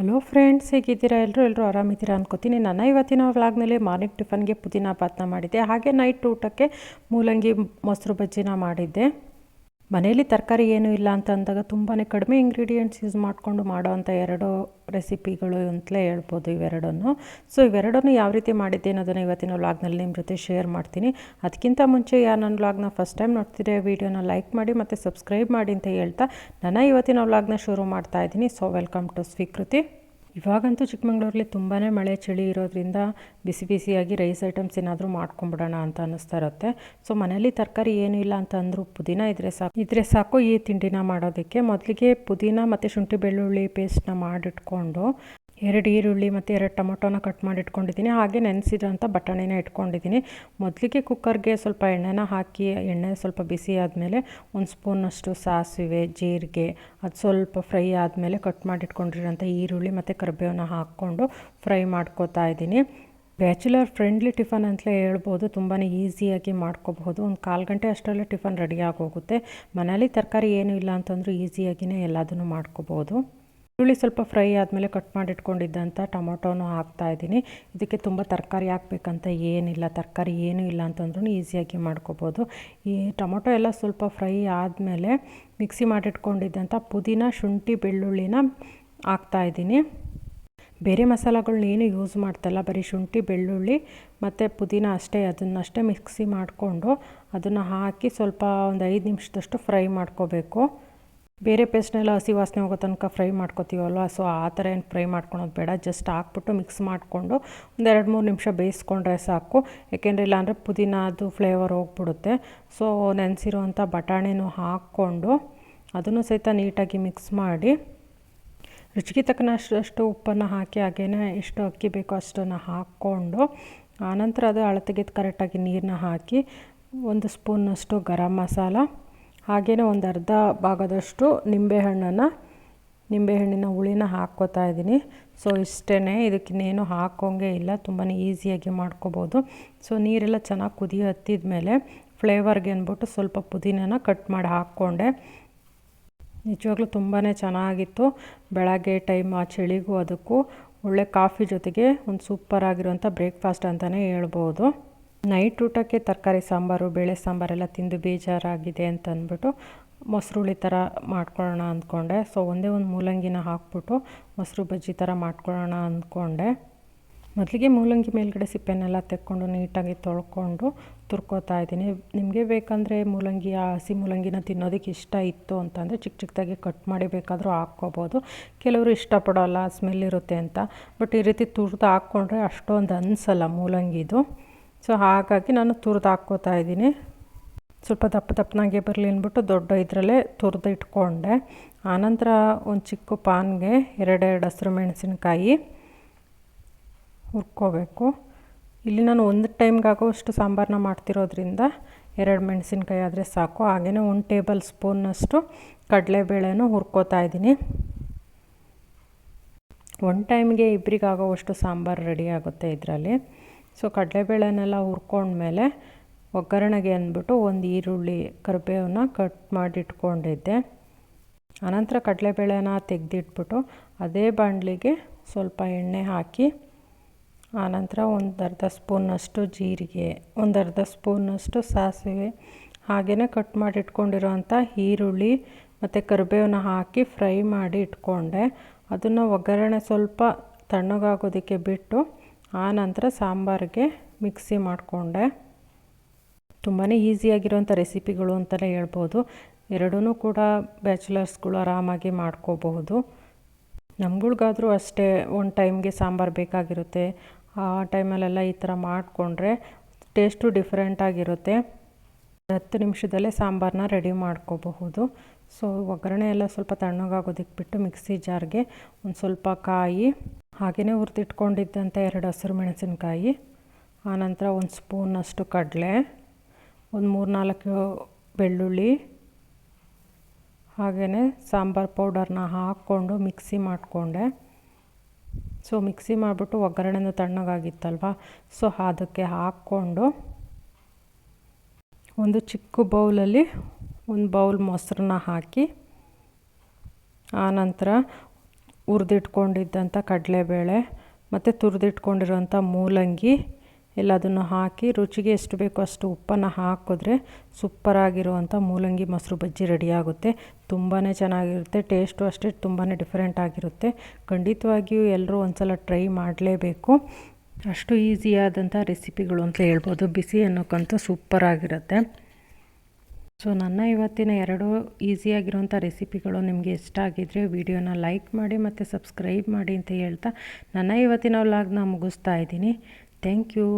Hello friends ಹೇಗಿದ್ದೀರಾ? ಎಲ್ಲರೂ ಎಲ್ಲರೂ ಆರಾಮಿದ್ದೀರಾ ಅನ್ಕೋತೀನಿ. ನಾನು ಇವತ್ತಿನ ವ್ಲಾಗ್ನಲ್ಲಿ ಮಾರ್ನಿಂಗ್ ಟಿಫನ್ಗೆ ಪುದೀನ ಪಾತ್ನ ಮಾಡಿದ್ದೆ. ಹಾಗೆ ನೈಟ್ ಊಟಕ್ಕೆ ಮೂಲಂಗಿ, ಮೊಸರು ಬಜ್ಜಿನ ಮಾಡಿದ್ದೆ. ಮನೇಲಿ ತರಕಾರಿ ಏನೂ ಇಲ್ಲ ಅಂತ ಅಂದಾಗ ತುಂಬಾ ಕಡಿಮೆ ಇಂಗ್ರೀಡಿಯೆಂಟ್ಸ್ ಯೂಸ್ ಮಾಡಿಕೊಂಡು ಮಾಡೋವಂಥ ಎರಡು ರೆಸಿಪಿಗಳು ಅಂತಲೇ ಹೇಳ್ಬೋದು ಇವೆರಡನ್ನು. ಸೊ ಇವೆರಡನ್ನು ಯಾವ ರೀತಿ ಮಾಡಿದ್ದೆ ಅನ್ನೋದನ್ನು ಇವತ್ತಿನ ವ್ಲಾಗ್ನಲ್ಲಿ ನಿಮ್ಮ ಜೊತೆ ಶೇರ್ ಮಾಡ್ತೀನಿ. ಅದಕ್ಕಿಂತ ಮುಂಚೆ ಯಾರು ನನ್ನ ವ್ಲಾಗ್ನ ಫಸ್ಟ್ ಟೈಮ್ ನೋಡ್ತಿದ್ರೆ ವಿಡಿಯೋನ ಲೈಕ್ ಮಾಡಿ ಮತ್ತು ಸಬ್ಸ್ಕ್ರೈಬ್ ಮಾಡಿ ಅಂತ ಹೇಳ್ತಾ ನನ್ನ ಇವತ್ತಿನ ವ್ಲಾಗ್ನ ಶುರು ಮಾಡ್ತಾ ಇದ್ದೀನಿ. ಸೊ ವೆಲ್ಕಮ್ ಟು ಸ್ವೀಕೃತಿ ಇವಾಗಂತೂ ಚಿಕ್ಕಮಂಗ್ಳೂರಲ್ಲಿ ತುಂಬಾ ಮಳೆ ಚಳಿ ಇರೋದ್ರಿಂದ ಬಿಸಿ ಬಿಸಿಯಾಗಿ ರೈಸ್ ಐಟಮ್ಸ್ ಏನಾದರೂ ಮಾಡ್ಕೊಂಬಿಡೋಣ ಅಂತ ಅನ್ನಿಸ್ತಾ ಇರುತ್ತೆ. ಸೊ ಮನೇಲಿ ತರಕಾರಿ ಏನೂ ಇಲ್ಲ ಅಂತ ಅಂದರೂ ಪುದೀನ ಇದ್ರೆ ಸಾಕು. ಇದ್ರೆ ಸಾಕು ಈ ತಿಂಡಿನ ಮಾಡೋದಕ್ಕೆ. ಮೊದಲಿಗೆ ಪುದೀನ ಮತ್ತು ಶುಂಠಿ ಬೆಳ್ಳುಳ್ಳಿ ಪೇಸ್ಟ್ನ ಮಾಡಿಟ್ಕೊಂಡು ಎರಡು ಈರುಳ್ಳಿ ಮತ್ತು ಎರಡು ಟೊಮೊಟೊನ ಕಟ್ ಮಾಡಿ ಇಟ್ಕೊಂಡಿದ್ದೀನಿ ಹಾಗೆ ನೆನೆಸಿದಂಥ ಬಟಾಣಿನ ಇಟ್ಕೊಂಡಿದ್ದೀನಿ. ಮೊದಲಿಗೆ ಕುಕ್ಕರ್ಗೆ ಸ್ವಲ್ಪ ಎಣ್ಣೆನ ಹಾಕಿ, ಎಣ್ಣೆ ಸ್ವಲ್ಪ ಬಿಸಿ ಆದಮೇಲೆ ಒಂದು ಸ್ಪೂನಷ್ಟು ಸಾಸಿವೆ, ಜೀರಿಗೆ, ಅದು ಸ್ವಲ್ಪ ಫ್ರೈ ಆದಮೇಲೆ ಕಟ್ ಮಾಡಿ ಇಟ್ಕೊಂಡಿರೋಂಥ ಈರುಳ್ಳಿ ಮತ್ತು ಕರಿಬೇವನ್ನ ಹಾಕ್ಕೊಂಡು ಫ್ರೈ ಮಾಡ್ಕೋತಾ ಇದ್ದೀನಿ. ಬ್ಯಾಚುಲರ್ ಫ್ರೆಂಡ್ಲಿ ಟಿಫನ್ ಅಂತಲೇ ಹೇಳ್ಬೋದು. ತುಂಬಾ ಈಸಿಯಾಗಿ ಮಾಡ್ಕೋಬಹುದು. ಒಂದು ಕಾಲು ಗಂಟೆ ಅಷ್ಟರಲ್ಲೇ ಟಿಫನ್ ರೆಡಿ ಹೋಗುತ್ತೆ ಮನೇಲಿ ತರಕಾರಿ ಏನೂ ಇಲ್ಲ ಅಂತಂದರೂ ಈಸಿಯಾಗಿಯೇ ಎಲ್ಲದನ್ನು ಮಾಡ್ಕೋಬೋದು ಈರುಳ್ಳಿ ಸ್ವಲ್ಪ ಫ್ರೈ ಆದಮೇಲೆ ಕಟ್ ಮಾಡಿಟ್ಕೊಂಡಿದ್ದಂಥ ಟೊಮೊಟೊನು ಹಾಕ್ತಾ ಹಾಕ್ತಾಯಿದ್ದೀನಿ ಇದಕ್ಕೆ ತುಂಬ ತರಕಾರಿ ಹಾಕ್ಬೇಕಂತ ಏನಿಲ್ಲ, ತರಕಾರಿ ಏನೂ ಇಲ್ಲ ಅಂತಂದ್ರೂ ಈಸಿಯಾಗಿ ಮಾಡ್ಕೋಬೋದು. ಈ ಟೊಮೊಟೊ ಎಲ್ಲ ಸ್ವಲ್ಪ ಫ್ರೈ ಆದಮೇಲೆ ಮಿಕ್ಸಿ ಮಾಡಿಟ್ಕೊಂಡಿದ್ದಂಥ ಪುದೀನ, ಶುಂಠಿ, ಬೆಳ್ಳುಳ್ಳಿನ ಹಾಕ್ತಾಯಿದ್ದೀನಿ ಬೇರೆ ಮಸಾಲಗಳನ್ನ ಏನು ಯೂಸ್ ಮಾಡ್ತಲ್ಲ, ಬರೀ ಶುಂಠಿ, ಬೆಳ್ಳುಳ್ಳಿ ಮತ್ತು ಪುದೀನ ಅಷ್ಟೇ, ಅದನ್ನಷ್ಟೇ ಮಿಕ್ಸಿ ಮಾಡಿಕೊಂಡು ಅದನ್ನು ಹಾಕಿ ಸ್ವಲ್ಪ ಒಂದು ಐದು ನಿಮಿಷದಷ್ಟು ಫ್ರೈ ಮಾಡ್ಕೋಬೇಕು. ಬೇರೆ ಪೇಸ್ಟ್ನೆಲ್ಲ ಹಸಿ ವಾಸನೆ ಹೋಗೋ ತನಕ ಫ್ರೈ ಮಾಡ್ಕೊತೀವಲ್ವ? ಸೊ, ಆ ಥರ ಏನು ಫ್ರೈ ಮಾಡ್ಕೊಳೋದು ಬೇಡ. ಜಸ್ಟ್ ಹಾಕ್ಬಿಟ್ಟು ಮಿಕ್ಸ್ ಮಾಡಿಕೊಂಡು ಒಂದೆರಡು ಮೂರು ನಿಮಿಷ ಬೇಯಿಸ್ಕೊಂಡ್ರೆ ಸಾಕು. ಏಕೆಂದರೆ ಇಲ್ಲಾಂದರೆ ಪುದೀನ ಅದು ಫ್ಲೇವರ್ ಹೋಗ್ಬಿಡುತ್ತೆ. ಸೊ, ನೆನೆಸಿರುವಂಥ ಬಟಾಣಿನೂ ಹಾಕ್ಕೊಂಡು ಅದನ್ನು ಸಹಿತ ನೀಟಾಗಿ ಮಿಕ್ಸ್ ಮಾಡಿ ರುಚಿಗೆ ತಕ್ಕನಷ್ಟು ಉಪ್ಪನ್ನು ಹಾಕಿ ಹಾಗೇನೆ ಎಷ್ಟು ಅಕ್ಕಿ ಬೇಕೋ ಅಷ್ಟನ್ನು ಹಾಕ್ಕೊಂಡು ಆನಂತರ ಅದು ಅಳತೆಗೆ ಕರೆಕ್ಟಾಗಿ ನೀರನ್ನ ಹಾಕಿ ಒಂದು ಸ್ಪೂನಷ್ಟು ಗರಂ ಮಸಾಲ ಹಾಗೆಯೇ ಒಂದು ಅರ್ಧ ಭಾಗದಷ್ಟು ನಿಂಬೆಹಣ್ಣನ್ನು, ನಿಂಬೆಹಣ್ಣಿನ ಹುಳಿನ ಹಾಕ್ಕೋತಾ ಇದ್ದೀನಿ. ಸೊ ಇಷ್ಟೇ ಇದಕ್ಕಿನ್ನೇನು ಹಾಕೋಂಗೆ ಇಲ್ಲ. ತುಂಬಾ ಈಸಿಯಾಗಿ ಮಾಡ್ಕೋಬೋದು. ಸೊ, ನೀರೆಲ್ಲ ಚೆನ್ನಾಗಿ ಕುದಿ ಹತ್ತಿದ ಮೇಲೆ ಫ್ಲೇವರ್ಗೆ ಅಂದ್ಬಿಟ್ಟು ಸ್ವಲ್ಪ ಪುದೀನನ ಕಟ್ ಮಾಡಿ ಹಾಕ್ಕೊಂಡೆ. ನಿಜವಾಗ್ಲೂ ತುಂಬಾ ಚೆನ್ನಾಗಿತ್ತು. ಬೆಳಗ್ಗೆ ಟೈಮ್ ಆ ಚಳಿಗೂ ಅದಕ್ಕೂ ಒಳ್ಳೆ ಕಾಫಿ ಜೊತೆಗೆ ಒಂದು ಸೂಪರ್ ಆಗಿರುವಂಥ ಬ್ರೇಕ್ಫಾಸ್ಟ್ ಅಂತಲೇ ಹೇಳ್ಬೋದು. ನೈಟ್ ಊಟಕ್ಕೆ ತರಕಾರಿ ಸಾಂಬಾರು, ಬೇಳೆ ಸಾಂಬಾರೆಲ್ಲ ತಿಂದು ಬೇಜಾರಾಗಿದೆ ಅಂತ ಅಂದ್ಬಿಟ್ಟು ಮೊಸರುಳಿ ಥರ ಮಾಡ್ಕೊಳ್ಳೋಣ ಅಂದ್ಕೊಂಡೆ. ಸೊ ಒಂದೇ ಒಂದು ಮೂಲಂಗಿನ ಹಾಕ್ಬಿಟ್ಟು ಮೊಸರು ಬಜ್ಜಿ ಥರ ಮಾಡ್ಕೊಳ್ಳೋಣ ಅಂದ್ಕೊಂಡೆ. ಮೊದಲಿಗೆ ಮೂಲಂಗಿ ಮೇಲ್ಗಡೆ ಸಿಪ್ಪೆನೆಲ್ಲ ತೆಕ್ಕೊಂಡು ನೀಟಾಗಿ ತೊಳ್ಕೊಂಡು ತುರ್ಕೋತಾ ಇದ್ದೀನಿ. ನಿಮಗೆ ಬೇಕಂದರೆ ಮೂಲಂಗಿ, ಆ ಹಸಿ ಮೂಲಂಗಿನ ತಿನ್ನೋದಕ್ಕೆ ಇಷ್ಟ ಇತ್ತು ಅಂತಂದರೆ ಚಿಕ್ಕ ಚಿಕ್ಕದಾಗಿ ಕಟ್ ಮಾಡಿ ಬೇಕಾದರೂ ಹಾಕ್ಕೋಬೋದು. ಕೆಲವರು ಇಷ್ಟಪಡೋಲ್ಲ ಸ್ಮೆಲ್ ಇರುತ್ತೆ ಅಂತ. ಬಟ್ ಈ ರೀತಿ ತುರಿದು ಹಾಕ್ಕೊಂಡ್ರೆ ಅಷ್ಟೊಂದು ಅನಿಸಲ್ಲ ಮೂಲಂಗಿದು. ಸೊ ಹಾಗಾಗಿ ನಾನು ತುರಿದು ಹಾಕ್ಕೋತಾ ಇದ್ದೀನಿ. ಸ್ವಲ್ಪ ದಪ್ಪ ದಪ್ಪನಾಗೆ ಬರಲಿ ಅಂದ್ಬಿಟ್ಟು ದೊಡ್ಡ ಇದರಲ್ಲೇ ತುರಿದು ಇಟ್ಕೊಂಡೆ. ಆನಂತರ ಒಂದು ಚಿಕ್ಕ ಪಾನ್ಗೆ ಎರಡೆರಡು ಹಸಿರು ಮೆಣಸಿನಕಾಯಿ ಹುರ್ಕೋಬೇಕು. ಇಲ್ಲಿ ನಾನು ಒಂದು ಟೈಮ್ಗಾಗೋ ಆಗೋಷ್ಟು ಸಾಂಬಾರನ್ನ ಮಾಡ್ತಿರೋದ್ರಿಂದ ಎರಡು ಮೆಣಸಿನ್ಕಾಯಿ ಆದರೆ ಸಾಕು. ಹಾಗೆಯೇ ಒಂದು ಟೇಬಲ್ ಸ್ಪೂನ್ನಷ್ಟು ಕಡಲೆಬೇಳೆನೂ ಹುರ್ಕೋತಾ ಇದ್ದೀನಿ. ಒನ್ ಟೈಮ್ಗೆ ಇಬ್ಬರಿಗಾಗೋವಷ್ಟು ಸಾಂಬಾರು ರೆಡಿ ಆಗುತ್ತೆ ಇದರಲ್ಲಿ. ಸೊ ಕಡಲೆಬೇಳೆನೆಲ್ಲ ಹುರ್ಕೊಂಡ್ಮೇಲೆ ಒಗ್ಗರಣೆಗೆ ಅಂದ್ಬಿಟ್ಟು ಒಂದು ಈರುಳ್ಳಿ ಕರಿಬೇವನ್ನ ಕಟ್ ಮಾಡಿಟ್ಕೊಂಡಿದ್ದೆ. ಆನಂತರ ಕಡಲೆಬೇಳೆನ ತೆಗೆದಿಟ್ಬಿಟ್ಟು ಅದೇ ಬಾಣಲಿಗೆ ಸ್ವಲ್ಪ ಎಣ್ಣೆ ಹಾಕಿ, ಆನಂತರ ಒಂದು ಅರ್ಧ ಸ್ಪೂನಷ್ಟು ಜೀರಿಗೆ, ಒಂದು ಅರ್ಧ ಸ್ಪೂನಷ್ಟು ಸಾಸಿವೆ ಹಾಗೆಯೇ ಕಟ್ ಮಾಡಿ ಇಟ್ಕೊಂಡಿರೋಂಥ ಈರುಳ್ಳಿ ಮತ್ತು ಕರಿಬೇವನ್ನ ಹಾಕಿ ಫ್ರೈ ಮಾಡಿ ಇಟ್ಕೊಂಡೆ. ಅದನ್ನು ಒಗ್ಗರಣೆ ಸ್ವಲ್ಪ ತಣ್ಣಗಾಗೋದಕ್ಕೆ ಬಿಟ್ಟು ಆನಂತರ ಸಾಂಬಾರಿಗೆ ಮಿಕ್ಸಿ ಮಾಡಿಕೊಂಡೆ. ತುಂಬಾ ಈಸಿಯಾಗಿರೋಂಥ ರೆಸಿಪಿಗಳು ಅಂತಲೇ ಹೇಳ್ಬೋದು. ಎರಡೂ ಕೂಡ ಬ್ಯಾಚುಲರ್ಸ್ಗಳು ಆರಾಮಾಗಿ ಮಾಡ್ಕೋಬಹುದು. ನಮ್ಗಳಿಗಾದರೂ ಅಷ್ಟೇ ಒಂದು ಟೈಮ್ಗೆ ಸಾಂಬಾರು ಬೇಕಾಗಿರುತ್ತೆ. ಆ ಟೈಮಲ್ಲೆಲ್ಲ ಈ ಥರ ಮಾಡಿಕೊಂಡ್ರೆ ಟೇಸ್ಟು ಡಿಫ್ರೆಂಟಾಗಿರುತ್ತೆ. ಹತ್ತು ನಿಮಿಷದಲ್ಲೇ ಸಾಂಬಾರನ್ನ ರೆಡಿ ಮಾಡ್ಕೋಬಹುದು. ಸೊ ಒಗ್ಗರಣೆ ಎಲ್ಲ ಸ್ವಲ್ಪ ತಣ್ಣಗಾಗೋದಕ್ಕೆ ಬಿಟ್ಟು ಮಿಕ್ಸಿ ಜಾರ್ಗೆ ಒಂದು ಸ್ವಲ್ಪ ಕಾಯಿ ಹಾಗೆಯೇ ಹುರಿದಿಟ್ಕೊಂಡಿದ್ದಂಥ ಎರಡು ಹಸಿರು ಮೆಣಸಿನಕಾಯಿ ಆನಂತರ ಒಂದು ಸ್ಪೂನಷ್ಟು ಕಡಲೆ, ಒಂದು ಮೂರು ನಾಲ್ಕು ಬೆಳ್ಳುಳ್ಳಿ ಹಾಗೆಯೇ ಸಾಂಬಾರು ಪೌಡರ್ನ ಹಾಕ್ಕೊಂಡು ಮಿಕ್ಸಿ ಮಾಡಿಕೊಂಡೆ. ಸೊ ಮಿಕ್ಸಿ ಮಾಡಿಬಿಟ್ಟು ಒಗ್ಗರಣೆನೂ ತಣ್ಣಗಾಗಿತ್ತಲ್ವ? ಸೊ ಅದಕ್ಕೆ ಹಾಕ್ಕೊಂಡು ಒಂದು ಚಿಕ್ಕ ಬೌಲಲ್ಲಿ ಒಂದು ಬೌಲ್ ಮೊಸರನ್ನ ಹಾಕಿ ಆನಂತರ ಹುರಿದಿಟ್ಕೊಂಡಿದ್ದಂಥ ಕಡಲೆಬೇಳೆ ಮತ್ತು ತುರಿದಿಟ್ಕೊಂಡಿರುವಂಥ ಮೂಲಂಗಿ ಎಲ್ಲದನ್ನು ಹಾಕಿ ರುಚಿಗೆ ಎಷ್ಟು ಬೇಕೋ ಅಷ್ಟು ಉಪ್ಪನ್ನು ಹಾಕಿದ್ರೆ ಸೂಪರಾಗಿರುವಂಥ ಮೂಲಂಗಿ ಮೊಸರು ಬಜ್ಜಿ ರೆಡಿಯಾಗುತ್ತೆ. ತುಂಬಾ ಚೆನ್ನಾಗಿರುತ್ತೆ, ಟೇಸ್ಟು ಅಷ್ಟೇ ತುಂಬಾ ಡಿಫ್ರೆಂಟ್ ಆಗಿರುತ್ತೆ. ಖಂಡಿತವಾಗಿಯೂ ಎಲ್ಲರೂ ಒಂದ್ಸಲ ಟ್ರೈ ಮಾಡಲೇಬೇಕು. ಅಷ್ಟು ಈಸಿಯಾದಂಥ ರೆಸಿಪಿಗಳು ಅಂತ ಹೇಳ್ಬೋದು, ಬಿಸಿ ಅನ್ನೋಕ್ಕಂತೂ ಸೂಪರಾಗಿರುತ್ತೆ. ಸೊ ನನ್ನ ಇವತ್ತಿನ ಎರಡು ಈಸಿಯಾಗಿರುವಂಥ ರೆಸಿಪಿಗಳು ನಿಮಗೆ ಇಷ್ಟ ಆಗಿದ್ದರೆ ವಿಡಿಯೋನ ಲೈಕ್ ಮಾಡಿ ಮತ್ತು ಸಬ್ಸ್ಕ್ರೈಬ್ ಮಾಡಿ ಅಂತ ಹೇಳ್ತಾ ನನ್ನ ಇವತ್ತಿನ ವ್ಲಾಗ್ನ ಮುಗಿಸ್ತಾ ಇದ್ದೀನಿ. Thank you.